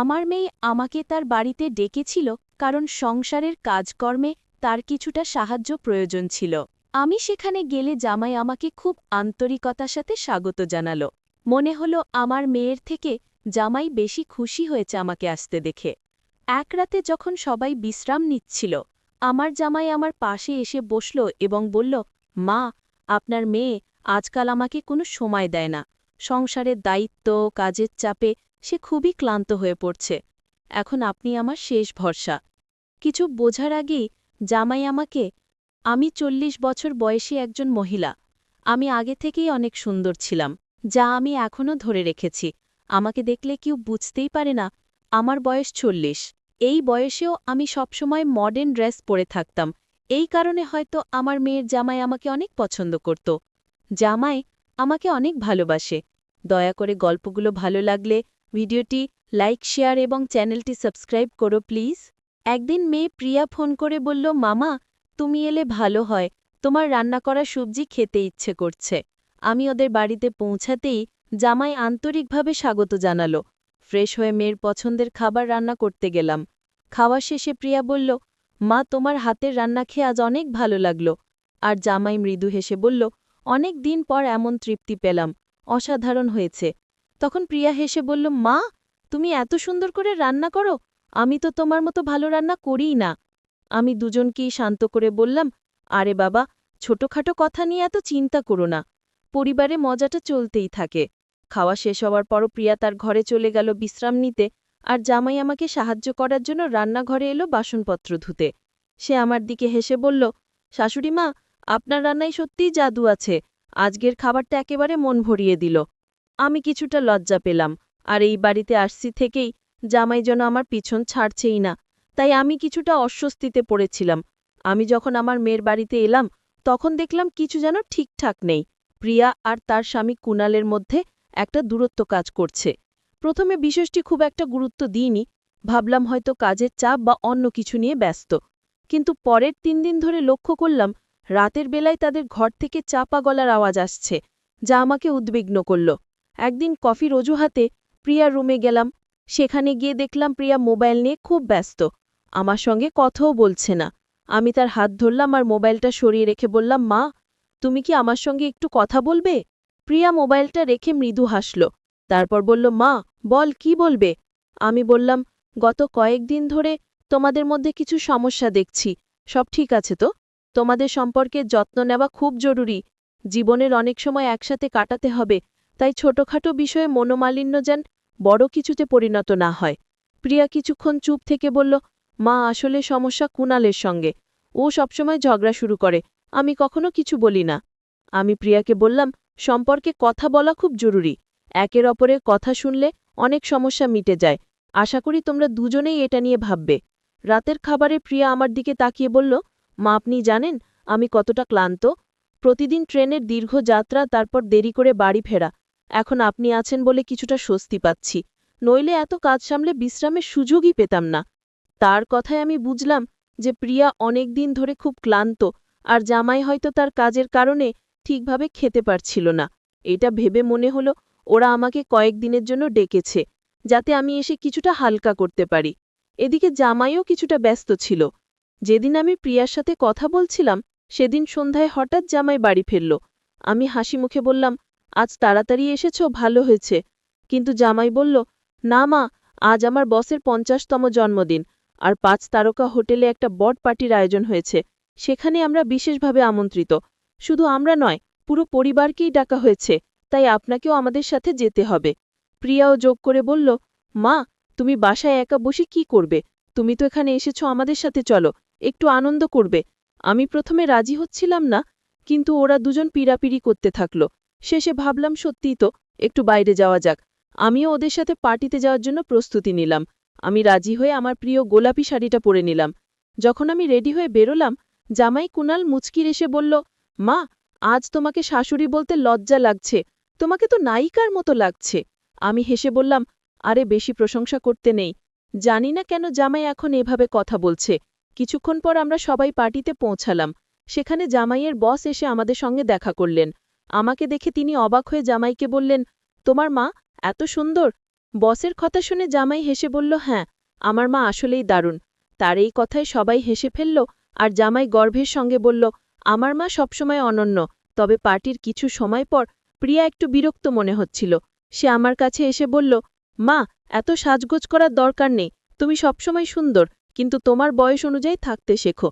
আমার মেয়ে আমাকে তার বাড়িতে ডেকেছিল কারণ সংসারের কাজকর্মে তার কিছুটা সাহায্য প্রয়োজন ছিল। আমি সেখানে গেলে জামাই আমাকে খুব আন্তরিকতার সাথে স্বাগত জানাল। মনে হলো আমার মেয়ের থেকে জামাই বেশি খুশি হয়েছে আমাকে আসতে দেখে। এক রাতে যখন সবাই বিশ্রাম নিচ্ছিল, আমার জামাই আমার পাশে এসে বসল এবং বলল, মা, আপনার মেয়ে আজকাল আমাকে কোনো সময় দেয় না। সংসারের দায়িত্ব, কাজের চাপে সে খুবই ক্লান্ত হয়ে পড়ছে। এখন আপনি আমার শেষ ভরসা। কিছু বোঝার আগেই জামাই আমাকে, আমি চল্লিশ বছর বয়সী একজন মহিলা। আমি আগে থেকেই অনেক সুন্দর ছিলাম। যা আমি এখনও ধরে রেখেছি। আমাকে দেখলে কেউ বুঝতেই পারে না, আমার বয়স চল্লিশ। এই বয়সেও আমি সবসময় মডার্ন ড্রেস পরে থাকতাম। এই কারণে হয়তো আমার মেয়ের জামাই আমাকে অনেক পছন্দ করত। জামাই আমাকে অনেক ভালোবাসে। দয়া করে গল্পগুলো ভালো লাগলে ভিডিওটি লাইক, শেয়ার এবং চ্যানেলটি সাবস্ক্রাইব করো প্লিজ। একদিন মেয়ে প্রিয়া ফোন করে বলল, মামা, তুমি এলে ভালো হয়। তোমার রান্না করা সবজি খেতে ইচ্ছে করছে। আমি ওদের বাড়িতে পৌঁছাতেই জামাই আন্তরিকভাবে স্বাগত জানালো। ফ্রেশ হয়ে মেয়ের পছন্দের খাবার রান্না করতে গেলাম। খাওয়া শেষে প্রিয়া বলল, মা, তোমার হাতের রান্না খেয়ে আজ অনেক ভালো লাগল। আর জামাই মৃদু হেসে বলল, অনেক দিন পর এমন তৃপ্তি পেলাম। অসাধারণ হয়েছে। তখন প্রিয়া হেসে বলল, মা, তুমি এত সুন্দর করে রান্না করো, আমি তো তোমার মতো ভালো রান্না করিই না। আমি দুজনকেই শান্ত করে বললাম, আরে বাবা, ছোটখাটো কথা নিয়ে এত চিন্তা করো না। পরিবারে মজাটা চলতেই থাকে। খাওয়া শেষ হওয়ার পরও প্রিয়া তার ঘরে চলে গেল বিশ্রাম নিতে আর জামাই আমাকে সাহায্য করার জন্য রান্নাঘরে এলো বাসনপত্র ধুতে। সে আমার দিকে হেসে বলল, শাশুড়ি মা, আপনার রান্নায় সত্যিই জাদু আছে। আজকের খাবারটা একেবারে মন ভরিয়ে দিল। আমি কিছুটা লজ্জা পেলাম, আর এই বাড়িতে আসছি থেকেই জামাই যেন আমার পিছন ছাড়ছেই না, তাই আমি কিছুটা অস্বস্তিতে পড়েছিলাম। আমি যখন আমার মেয়ের বাড়িতে এলাম, তখন দেখলাম কিছু যেন ঠিকঠাক নেই। প্রিয়া আর তার স্বামী কুনালের মধ্যে একটা দূরত্ব কাজ করছে। প্রথমে বিষয়টি খুব একটা গুরুত্ব দিইনি, ভাবলাম হয়তো কাজের চাপ বা অন্য কিছু নিয়ে ব্যস্ত। কিন্তু পরের তিন দিন ধরে লক্ষ্য করলাম, রাতের বেলায় তাদের ঘর থেকে চাপা গলার আওয়াজ আসছে, যা আমাকে উদ্বিগ্ন করল। একদিন কফির অজুহাতে প্রিয়ার রুমে গেলাম। সেখানে গিয়ে দেখলাম প্রিয়া মোবাইল নিয়ে খুব ব্যস্ত। আমার সঙ্গে কথাও বলছে না। আমি তার হাত ধরলাম আর মোবাইলটা সরিয়ে রেখে বললাম, মা, তুমি কি আমার সঙ্গে একটু কথা বলবে? প্রিয়া মোবাইলটা রেখে মৃদু হাসল। তারপর বলল, মা, বল, কি বলবে? আমি বললাম, গত কয়েকদিন ধরে তোমাদের মধ্যে কিছু সমস্যা দেখছি। সব ঠিক আছে তো? তোমাদের সম্পর্কে যত্ন নেওয়া খুব জরুরি। জীবনের অনেক সময় একসাথে কাটাতে হবে। তাই ছোটখাটো বিষয়ে মনোমালিন্য যেন বড় কিছুতে পরিণত না হয়। প্রিয়া কিছুক্ষণ চুপ থেকে বলল, মা, আসলে সমস্যা কুনালের সঙ্গে। ও সবসময় ঝগড়া শুরু করে। আমি কখনো কিছু বলি না। আমি প্রিয়াকে বললাম, সম্পর্কে কথা বলা খুব জরুরি। একের অপরের কথা শুনলে অনেক সমস্যা মিটে যায়। আশা করি তোমরা দুজনেই এটা নিয়ে ভাববে। রাতের খাবারে প্রিয়া আমার দিকে তাকিয়ে বলল, মা, আপনি জানেন আমি কতটা ক্লান্ত? প্রতিদিন ট্রেনের দীর্ঘ যাত্রা, তারপর দেরি করে বাড়ি ফেরা। এখন আপনি আছেন বলে কিছুটা স্বস্তি পাচ্ছি। নইলে এত কাজ সামলে বিশ্রামের সুযোগই পেতাম না। তার কথায় আমি বুঝলাম যে প্রিয়া অনেক দিন ধরে খুব ক্লান্ত, আর জামাই হয়তো তার কাজের কারণে ঠিকভাবে খেতে পারছিল না। এটা ভেবে মনে হলো, ওরা আমাকে কয়েকদিনের জন্য ডেকেছে, যাতে আমি এসে কিছুটা হালকা করতে পারি। এদিকে জামাইও কিছুটা ব্যস্ত ছিল। যেদিন আমি প্রিয়ার সাথে কথা বলছিলাম, সেদিন সন্ধ্যায় হঠাৎ জামাই বাড়ি ফিরল। আমি হাসি মুখে বললাম আজ তাড়াতাড়ি এসেছ, ভালো হয়েছে। কিন্তু জামাই বলল, না মা, আজ আমার বসের পঞ্চাশতম জন্মদিন, আর পাঁচ তারকা হোটেলে একটা বট পার্টির আয়োজন হয়েছে। সেখানে আমরা বিশেষভাবে আমন্ত্রিত। শুধু আমরা নয়, পুরো পরিবারকেই ডাকা হয়েছে, তাই আপনাকেও আমাদের সাথে যেতে হবে। প্রিয়াও যোগ করে বলল, মা, তুমি বাসায় একা বসে কি করবে? তুমি তো এখানে এসেছ আমাদের সাথে, চলো, একটু আনন্দ করবে। আমি প্রথমে রাজি হচ্ছিলাম না, কিন্তু ওরা দুজন পিড়াপিড়ি করতে থাকল। শেষে ভাবলাম, সত্যিই তো, একটু বাইরে যাওয়া যাক। আমিও ওদের সাথে পার্টিতে যাওয়ার জন্য প্রস্তুতি নিলাম। আমি রাজি হয়ে আমার প্রিয় গোলাপি শাড়িটা পরে নিলাম। যখন আমি রেডি হয়ে বেরোলাম, জামাই কুনাল মুচকির এসে বলল, মা, আজ তোমাকে শাশুড়ি বলতে লজ্জা লাগছে। তোমাকে তো নায়িকার মতো লাগছে। আমি হেসে বললাম, আরে, বেশি প্রশংসা করতে নেই। জানি না কেন জামাই এখন এভাবে কথা বলছে। কিছুক্ষণ পর আমরা সবাই পার্টিতে পৌঁছালাম। সেখানে জামাইয়ের বস এসে আমাদের সঙ্গে দেখা করলেন। আমাকে দেখে তিনি অবাক হয়ে জামাইকে বললেন, তোমার মা এত সুন্দর? বসের কথা শুনে জামাই হেসে বলল হ্যাঁ আমার মা আসলেই দারুণ। তার এই কথায় সবাই হেসে ফেলল আর জামাই গর্ভের সঙ্গে বলল, আমার মা সবসময় অনন্য, তবে পার্টির কিছু সময় পর প্রিয়া একটু বিরক্ত মনে হচ্ছিল। সে আমার কাছে এসে বলল, মা, এত সাজগোজ করার দরকার নেই, তুমি সবসময় সুন্দর, কিন্তু তোমার বয়স অনুযায়ী থাকতে শেখো।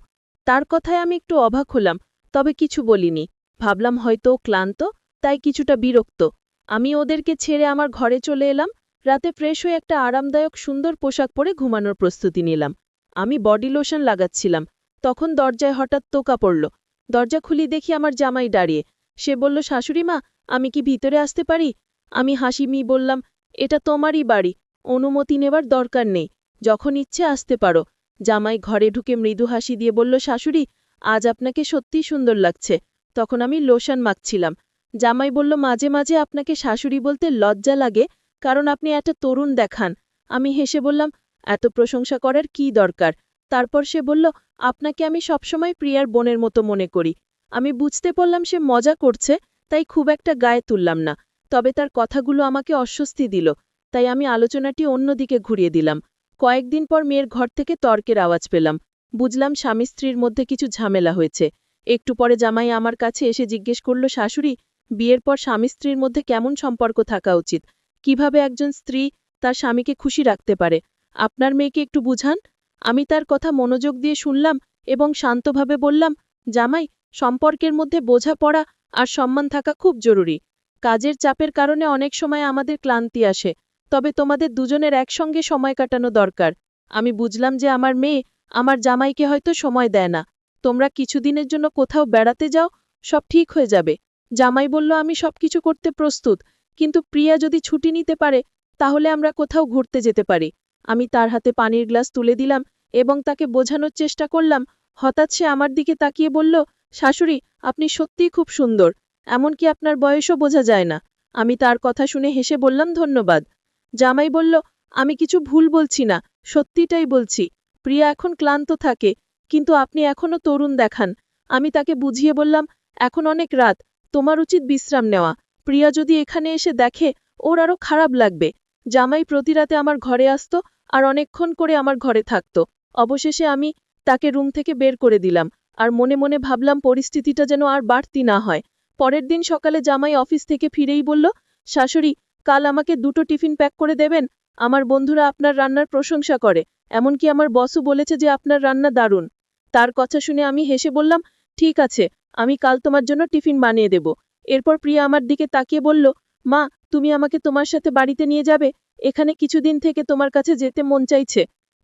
তার কথায় আমি একটু অবাক হলাম, তবে কিছু বলিনি। ভাবলাম হয়তো ক্লান্ত, তাই কিছুটা বিরক্ত। আমি ওদেরকে ছেড়ে আমার ঘরে চলে এলাম, রাতে ফ্রেশ হয়ে একটা আরামদায়ক সুন্দর পোশাক পরে ঘুমানোর প্রস্তুতি নিলাম। আমি বডি লোশন লাগাচ্ছিলাম, তখন দরজায় হঠাৎ তোকা পড়ল। দরজা খুলি দেখি আমার জামাই দাঁড়িয়ে। সে বলল, শাশুড়ি মা, আমি কি ভিতরে আসতে পারি? আমি হাসি মি বললাম, এটা তোমারই বাড়ি, অনুমতি নেবার দরকার নেই, যখন ইচ্ছে আসতে পারো। জামাই ঘরে ঢুকে মৃদু হাসি দিয়ে বলল, শাশুড়ি, আজ আপনাকে সত্যি সুন্দর লাগছে। তখন আমি লোশন মাখছিলাম। জামাই বলল, মাঝে মাঝে আপনাকে শাশুড়ি বলতে লজ্জা লাগে, কারণ আপনি একটা তরুণ দেখান। আমি হেসে বললাম, এত প্রশংসা করার কি দরকার? তারপর সে বলল, আপনাকে আমি সবসময় প্রিয়ার বোনের মতো মনে করি। আমি বুঝতে পারলাম সে মজা করছে, তাই খুব একটা গায়ে তুললাম না। তবে তার কথাগুলো আমাকে অস্বস্তি দিল, তাই আমি আলোচনাটি অন্যদিকে ঘুরিয়ে দিলাম। কয়েকদিন পর মেয়ের ঘর থেকে তর্কের আওয়াজ পেলাম। বুঝলাম স্বামী স্ত্রীর মধ্যে কিছু ঝামেলা হয়েছে। একটু পরে জামাই আমার কাছে এসে জিজ্ঞেস করল, শাশুড়ি, বিয়ের পর স্বামী স্ত্রীর মধ্যে কেমন সম্পর্ক থাকা উচিত? কীভাবে একজন স্ত্রী তার স্বামীকে খুশি রাখতে পারে? আপনার মেয়েকে একটু বুঝান। আমি তার কথা মনোযোগ দিয়ে শুনলাম এবং শান্তভাবে বললাম, জামাই, সম্পর্কের মধ্যে বোঝাপড়া আর সম্মান থাকা খুব জরুরি। কাজের চাপের কারণে অনেক সময় আমাদের ক্লান্তি আসে, তবে তোমাদের দুজনের একসঙ্গে সময় কাটানো দরকার। আমি বুঝলাম যে আমার মেয়ে আমার জামাইকে হয়তো সময় দেয় না। তোমরা কিছুদিনের জন্য কোথাও বেড়াতে যাও, সব ঠিক হয়ে যাবে। জামাই বলল, আমি সবকিছু করতে প্রস্তুত, কিন্তু প্রিয়া যদি ছুটি নিতে পারে, তাহলে আমরা কোথাও ঘুরতে যেতে পারি। আমি তার হাতে পানির গ্লাস তুলে দিলাম এবং তাকে বোঝানোর চেষ্টা করলাম। হঠাৎ সে আমার দিকে তাকিয়ে বলল, শাশুড়ি, আপনি সত্যিই খুব সুন্দর, এমনকি আপনার বয়সও বোঝা যায় না। আমি তার কথা শুনে হেসে বললাম, ধন্যবাদ। জামাই বলল, আমি কিছু ভুল বলছি না, সত্যিটাই বলছি। প্রিয়া এখন ক্লান্ত থাকে কিন্তু আপনি এখনও তরুণ দেখান। আমি তাকে বুঝিয়ে বললাম, এখন অনেক রাত, তোমার উচিত বিশ্রাম নেওয়া। প্রিয়া যদি এখানে এসে দেখে, ওর আরও খারাপ লাগবে। জামাই প্রতি রাতে আমার ঘরে আসত আর অনেকক্ষণ করে আমার ঘরে থাকত। অবশেষে আমি তাকে রুম থেকে বের করে দিলাম আর মনে মনে ভাবলাম পরিস্থিতিটা যেন আর বাড়তি না হয়। পরের দিন সকালে জামাই অফিস থেকে ফিরেই বলল, শাশুড়ি, কাল আমাকে দুটো টিফিন প্যাক করে দেবেন? আমার বন্ধুরা আপনার রান্নার প্রশংসা করে। এমনকি আমার বসও বলেছে যে আপনার রান্না দারুণ। তার কথা শুনে আমি হেসে বললাম, ঠিক আছে, আমি কাল তোমার জন্য টিফিন বানিয়ে দেব। এরপর প্রিয়া আমার দিকে তাকিয়ে বলল, মা, তুমি আমাকে তোমার সাথে বাড়িতে নিয়ে যাবে? এখানে কিছুদিন থেকে তোমার কাছে যেতে মন চাইছে।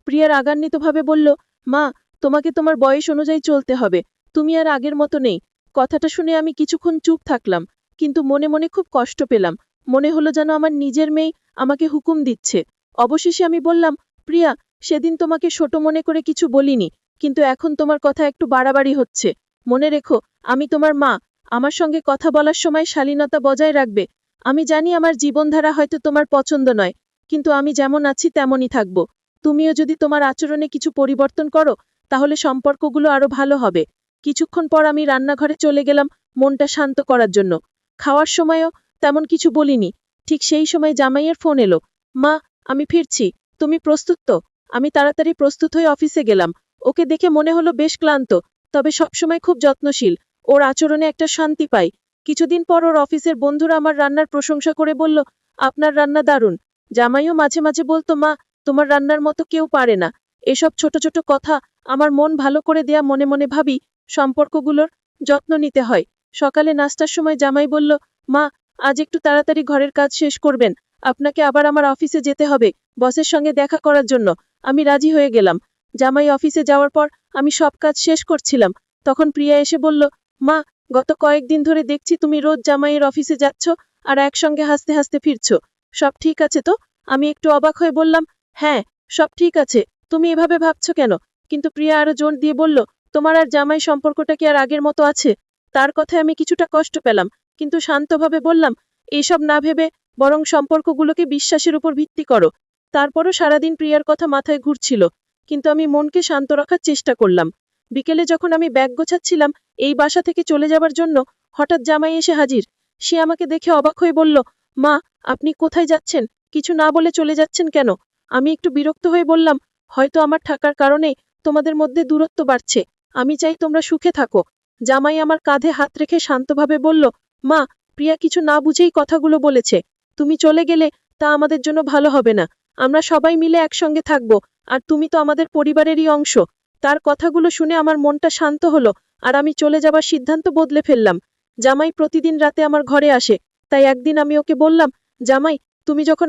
প্রিয়া রাগান্বিতভাবে বলল, মা, তোমাকে তোমার বয়স অনুযায়ী চলতে হবে। তুমি আর আগের মতো নেই। কথাটা শুনে আমি কিছুক্ষণ চুপ থাকলাম, কিন্তু মনে মনে খুব কষ্ট পেলাম। মনে হলো যেন আমার নিজের মেয়ে আমাকে হুকুম দিচ্ছে। অবশেষে আমি বললাম, প্রিয়া, সেদিন তোমাকে ছোট মনে করে কিছু বলিনি। কিন্তু এখন তোমার কথা একটু বাড়াবাড়ি হচ্ছে। মনে রেখো, আমি তোমার মা, আমার সঙ্গে কথা বলার সময় শালীনতা বজায় রাখবে। আমি জানি আমার জীবনধারা হয়তো তোমার পছন্দ নয়, কিন্তু আমি যেমন আছি তেমনই থাকব। তুমিও যদি তোমার আচরণে কিছু পরিবর্তন করো, তাহলে সম্পর্কগুলো আরও ভালো হবে। কিছুক্ষণ পর আমি রান্নাঘরে চলে গেলাম মনটা শান্ত করার জন্য। খাওয়ার সময়ও তেমন কিছু বলিনি। ঠিক সেই সময় জামাইয়ের ফোন এলো। মা, আমি ফিরছি। তুমি প্রস্তুত তো? আমি তাড়াতাড়ি প্রস্তুত হয়ে অফিসে গেলাম। ওকে দেখে মনে হলো বেশ ক্লান্ত, তবে সবসময় খুব যত্নশীল। ওর আচরণে একটা শান্তি পাই। কিছুদিন পর ওর অফিসের বন্ধুরা আমার রান্নার প্রশংসা করে বলল, আপনার রান্না দারুণ। জামাইও মাঝে মাঝে বলতো, মা, তোমার রান্নার মতো কেউ পারে না। এসব ছোট ছোট কথা আমার মন ভালো করে দেয়া মনে মনে ভাবি, সম্পর্কগুলোর যত্ন নিতে হয়। সকালে নাস্তার সময় জামাই বলল, মা, আজ একটু তাড়াতাড়ি ঘরের কাজ শেষ করবেন। আপনাকে আবার আমার অফিসে যেতে হবে, বসের সঙ্গে দেখা করার জন্য। আমি রাজি হয়ে গেলাম। জামাই অফিসে যাওয়ার পর আমি সব কাজ শেষ করছিলাম। তখন প্রিয়া এসে বলল, মা, গত কয়েকদিন ধরে দেখছি তুমি রোজ জামাইয়ের অফিসে যাচ্ছ আর একসঙ্গে হাসতে হাসতে ফিরছ। সব ঠিক আছে তো? আমি একটু অবাক হয়ে বললাম হ্যাঁ সব ঠিক আছে। তুমি এভাবে ভাবছ কেন? কিন্তু প্রিয়া আরও জোর দিয়ে বলল, তোমার আর জামাই সম্পর্কটা কি আর আগের মতো আছে? তার কথায় আমি কিছুটা কষ্ট পেলাম, কিন্তু শান্তভাবে বললাম এইসব না ভেবে বরং সম্পর্কগুলোকে বিশ্বাসের উপর ভিত্তি করো। তারপরও সারাদিন প্রিয়ার কথা মাথায় ঘুরছিল। কিন্তু আমি মনকে শান্ত রাখার চেষ্টা করলাম। বিকেলে যখন আমি ব্যাগ গোছাচ্ছিলাম, এই বাসা থেকে চলে যাবার জন্য হঠাৎ জামাই এসে হাজির। সে আমাকে দেখে অবাক হয়ে বলল, মা, আপনি কোথায় যাচ্ছেন? কিছু না বলে চলে যাচ্ছেন কেন? আমি একটু বিরক্ত হয়ে বললাম, হয়তো আমার থাকার কারণে তোমাদের মধ্যে দূরত্ব বাড়ছে। আমি চাই তোমরা সুখে থাকো। জামাই আমার কাঁধে হাত রেখে শান্তভাবে বলল, মা, প্রিয়া কিছু না বুঝেই কথাগুলো বলেছে। তুমি চলে গেলে তা আমাদের জন্য ভালো হবে না। আমরা সবাই মিলে একসঙ্গে থাকব, আর তুমি তো আমাদের পরিবারেরই অংশ। তার কথাগুলো শুনে আমার মনটা শান্ত হলো, আর আমি চলে যাবার সিদ্ধান্ত বদলে ফেললাম। জামাই প্রতিদিন রাতে আমার ঘরে আসে, তাই একদিন আমি ওকে বললাম, জামাই, তুমি যখন